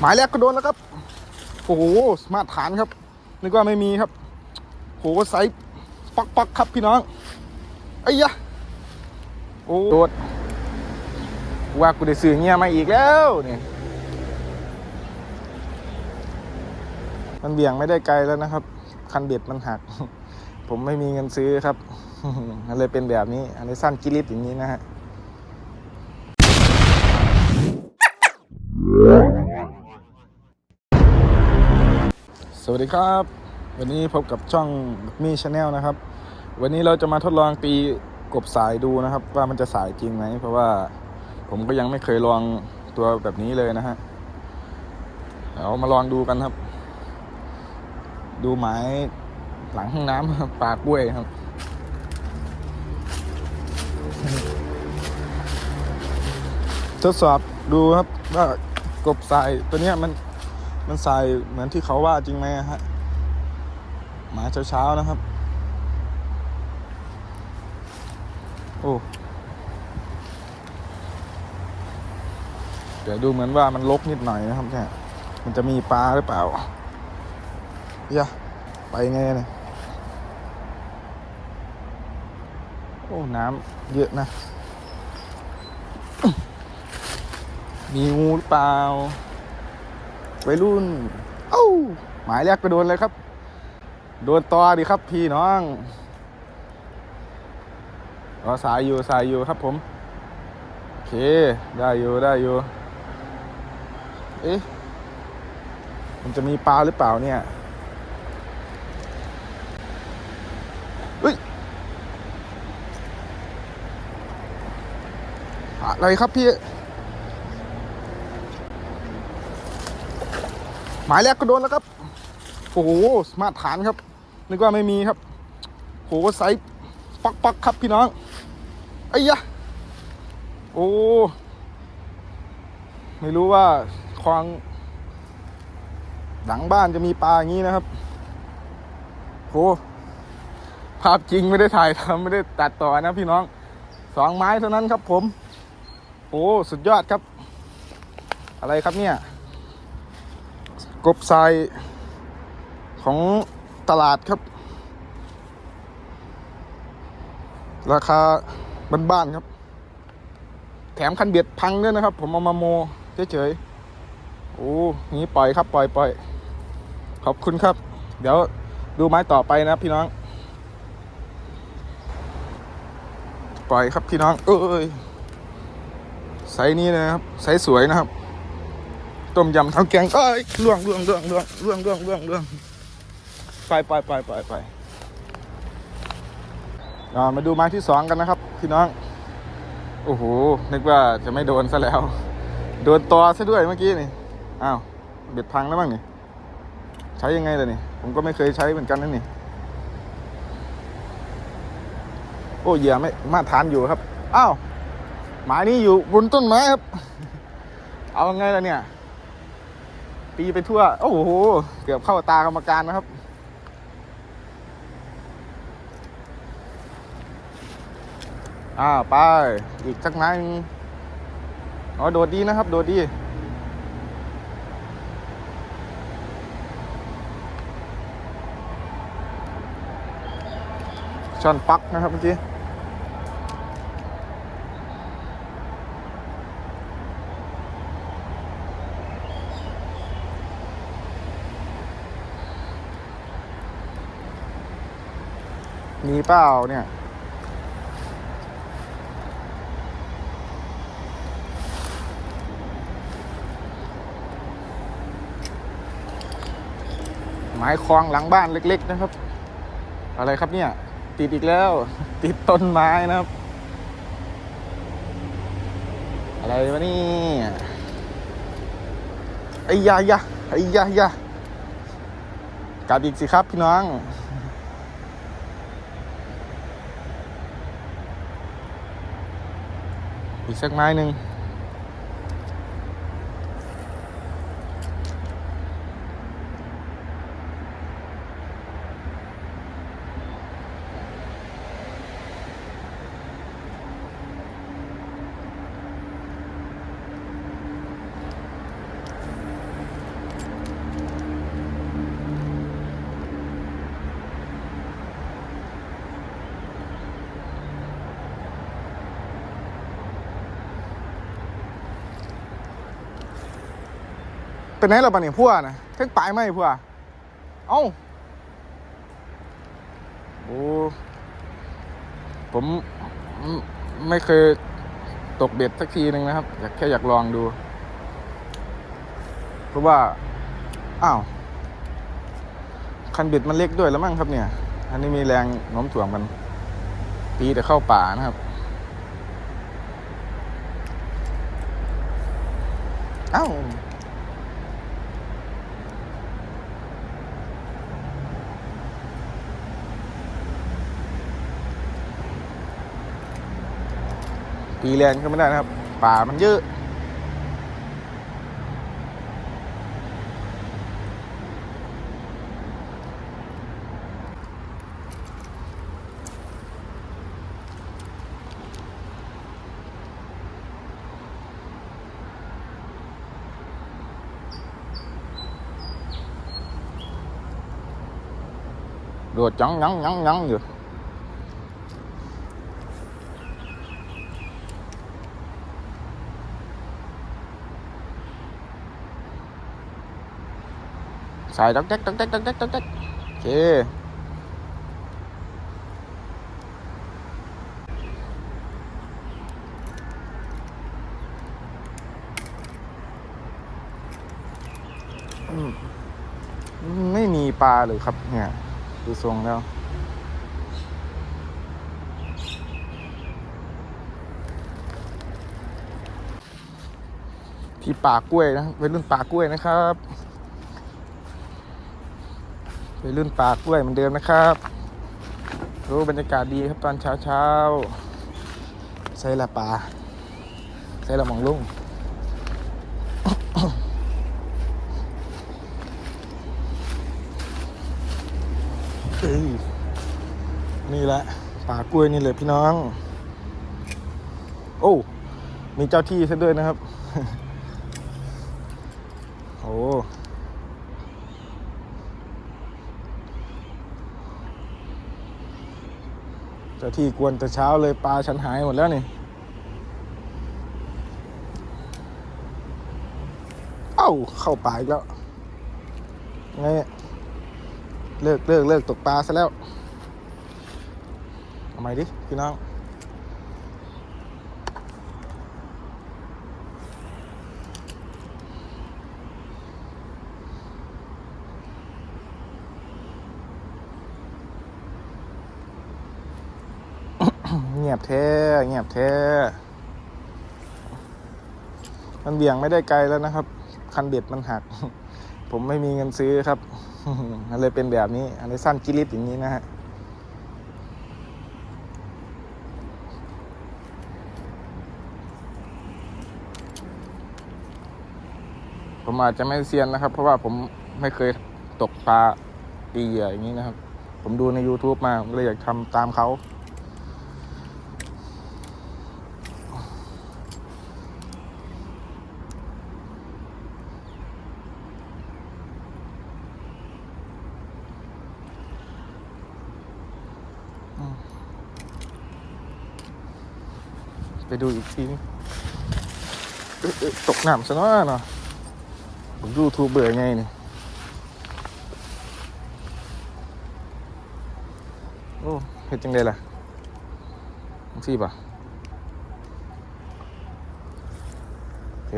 หมายแรกก็โดนแล้วครับ โอ้โหมาตรฐานครับนึกว่าไม่มีครับโหไซส์ปักปักๆครับพี่น้องไอ้ยะโอ้โดดว่ากูได้ซื้อเงี้ยมาอีกแล้วเนี่ยมันเบี่ยงไม่ได้ไกลแล้วนะครับ คันเบ็ดมันหัก ผมไม่มีเงินซื้อครับ มันเลยเป็นแบบนี้ อันนี้สั้นกิลิตอย่างนี้นะฮะ สวัสดีครับ วันนี้พบกับช่องมี่ชาแนลนะครับ วันนี้เราจะมาทดลองตีกบสายดูนะครับ ว่ามันจะสายจริงไหมเพราะว่าผมก็ยังไม่เคยลองตัวแบบนี้เลยนะฮะเดี๋ยวมาลองดูกันครับ ดูหมายหลังห้องน้ำปากบ้วยครับทดสอบดูครับว่ากบสายตัวนี้มัน มันสายเหมือนที่เขาว่าจริงไหมฮะหมาเช้าๆนะครับ โอ้เดี๋ยวดูเหมือนว่ามันลกนิดหน่อยนะครับเนี่ยมันจะมีปลาหรือเปล่าอย่าไปไงเนี่ยโอ้ น้ำเยอะนะ มีงูหรือเปล่า วัยรุ่น เอ้าหมายแรกก็โดนเลยครับ โดนต่อดีครับพี่น้องรอสายอยู่สายอยู่ครับผม โอเค ได้อยู่ได้อยู่ เอ๊ะ มันจะมีปลาหรือเปล่าเนี่ยเฮ้ยอะไรครับพี่ หมายแรกก็โดนแล้วครับ โอ้โหมาตรฐานครับ นึกว่าไม่มีครับโหไซส์ปักปักๆครับพี่น้องไอ้ยะโอ้ ไม่รู้ว่าคลองหลังบ้านจะมีปลาอย่างนี้นะครับโหภาพจริงไม่ได้ถ่ายทำไม่ได้ตัดต่อนะพี่น้องสองไม้เท่านั้นครับผม โอ้ สุดยอดครับ อะไรครับเนี่ย กบทรายของตลาดครับ ราคาบ้านๆครับ แถมคันเบียดพังด้วยนะครับ ผมเอามาโมเฉยๆโอ้นี้ปล่อยครับปล่อยปล่อยขอบคุณครับ เดี๋ยวดูไม้ต่อไปนะพี่น้อง ปล่อยครับพี่น้อง เอ้ยไซส์นี้นะครับไซส์สวยนะครับ ต้มยำข้าแกงเอ้ยล่วงล่วงล่วงล่วงล่วงล่วงล่วงล่วงไปไปไปไปไปมาดูไม้ที่สองกันนะครับพี่น้อง โอ้โห นึกว่าจะไม่โดนซะแล้ว โดนตอซะด้วยเมื่อกี้นี่อ้าวเบ็ดพังแล้วมั้งนี่ ใช้ยังไงล่ะนี่ ผมก็ไม่เคยใช้เหมือนกันนั่นนี่ โอ้เยื่อไม่มาตรฐานอยู่ครับ อ้าวหมายนี้อยู่บนต้นไม้ครับ เอาไงล่ะเนี่ย ตีไปทั่ว โอ้โห เกือบเข้าตากรรมการนะครับ อ่าไป อีกสักไม้นึงอ๋อ โดดดีนะครับ โดดดีช่อนปักนะครับเมื่อกี้ มีเปล่าเนี่ย ไม้คลองหลังบ้านเล็ก ๆ นะครับ อะไรครับเนี่ย ติดอีกแล้ว ติดต้นไม้นะครับ อะไรวะนี่ไอ้ยายะไอ้ยายะกลับอีกสิครับพี่น้อง อีกสักไม้หนึ่ง เป็นไงเราปะเนี่ยพัวนะเท่งปลายไหมพัวเอ้าโอ้ผมไม่ไม่เคยตกเบ็ดสักทีหนึ่งนะครับ อยากแค่อยากลองดู เพราะว่า อ้าว คันเบ็ดมันเล็กด้วยแล้วมั้งครับเนี่ย อันนี้มีแรงโน้มถ่วงมัน ตีแต่เข้าป่านะครับ อ้าว ตีแรงก็ไม่ได้นะครับ ป่ามันเยอะโดดจังยังยังยังอยู่ ใส่ดักแจ๊กดักแจ๊กดักแจ๊กดักแจ๊กโอเคไม่มีปลาเลยครับ เนี่ยดูทรงแล้วที่ป่ากล้วยนะเป็นรุ่นป่ากล้วยนะครับ เป็นรุ่นปากล้วยเหมือนเดิมนะครับรู้บรรยากาศดีครับตอนเช้าเช้าใส่ละป่าใส่ละมองลุงเอ้ยนี่แหละป่ากล้วยนี่เลยพี่น้อง โอ้ มีเจ้าที่ซะด้วยนะครับ โอ้ เจ้าที่กวนแต่เช้าเลยปลาฉันหายหมดแล้วนี่ เอ้าเข้าป่าอีกแล้ว ไง เลิกเลิกเลิกตกปลาซะแล้ว เอาใหม่ดิ พี่น้อง บแท้เงียบแท้มันเบี่ยงไม่ได้ไกลแล้วนะครับ คันเบ็ดมันหัก ผมไม่มีเงินซื้อครับมันเลยเป็นแบบนี้ อันนี้สั้นกิลิตอย่างนี้นะฮะผมอาจจะไม่เซียนนะครับ เพราะว่าผมไม่เคยตกปลาตีเหยื่ออย่างนี้นะครับ ผมดูใน YouTube มาผมเลยอยากทำตามเขา ไปดูอีกทีตกน้ำซะเนาะเนาะผมดูทูบเบื่อไงนี่โอ้เห็ดจังไดล่ะจังซี่ป่ะโอเค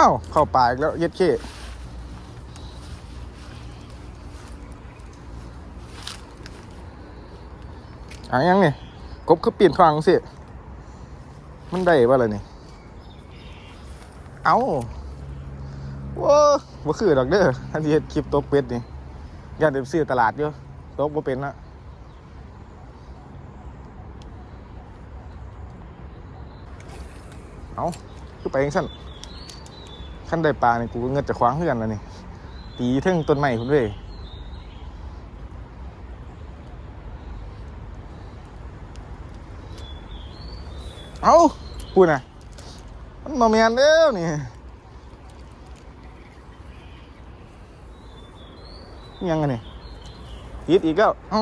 อ้าวเข้าป่าอีกแล้วเย็ดเข้อะยังนี่กบคือเปลี่ยนฟังสิ มันได้ป่ะล่ะนี่ เอาว้าบ่าคือดอกเด้อทันทีเฮ็ดคลิปตกเป็ดนี่ย่านเดิมซื้อตลาดอยู่ตกบ่เป็นนะเอาคือไปจังซั่น ขั้นได้ปลาเนี่ยกูก็เงินจะคว้างเฮือนแล้วนี่ตีเทึงต้นไม้พุ่นเว้ยเอาพูดนะมันมาแมนแล้วนี่ยังไงนี่ติดอีกแล้วเอ้า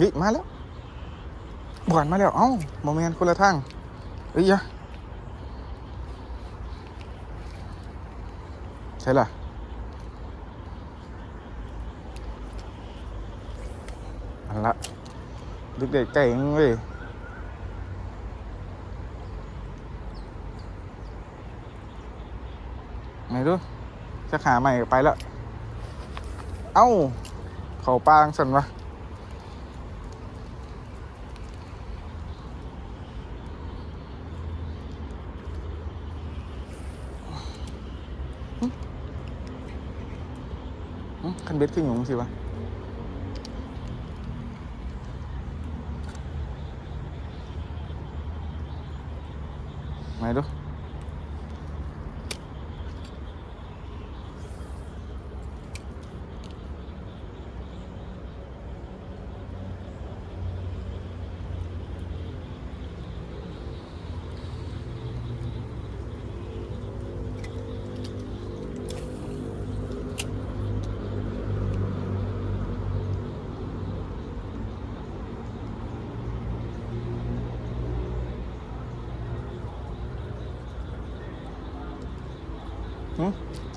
ฮ้ยมาแล้วบอนมาแล้ว เอ้าโมเมนต์คนละทางเอ้ยยะใช่ล่ะอันละดึกเด็กไก่งเว้ยไหนดูจะขาใหม่ไปแล้ว เอ้า เขาปางสันวะ อืมคัน เบ็ดขึ้นอยู่สิวะไหนดู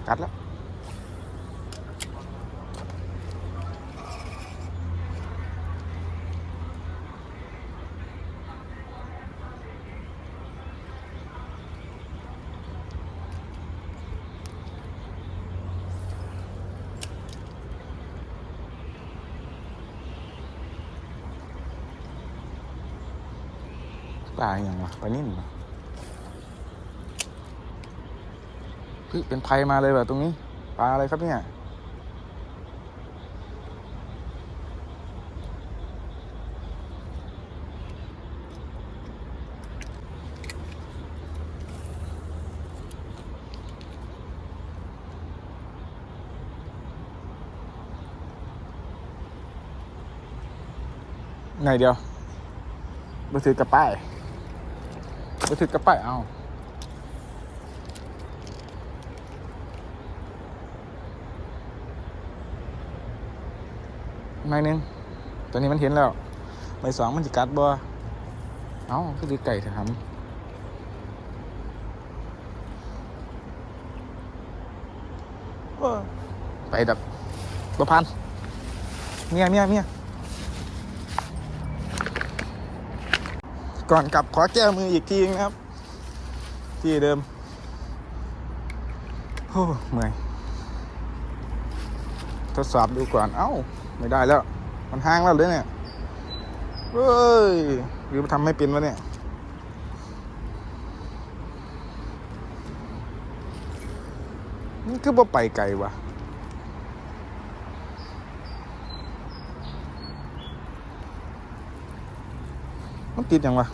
กัดแล้วปลาอย่างวะปลานิ่มเหรอเฮ้ยเป็นภัยมาเลยแบบตรงนี้ ปลาอะไรครับเนี่ยไงเดียวไปถือกระป้ายไปถือกระป้ายเอา ไม่นึง ตัวนี้มันเห็นแล้วใบสองมันจะกัดบ่เอ้าคือดีไก่เถอะครับไปดับตัวพันเมียเมียเมียก่อนกลับขอแก้มืออีกทีนะครับ ที่เดิม โอ้เมื่อย ทดสอบดูก่อน เอ้า ไม่ได้แล้ว มันห้างแล้วเลยเนี่ยเฮ้ยหรือทำไม่เป็นวะเนี่ย นี่คือบ่ไปไกลวะมันติดยังวะ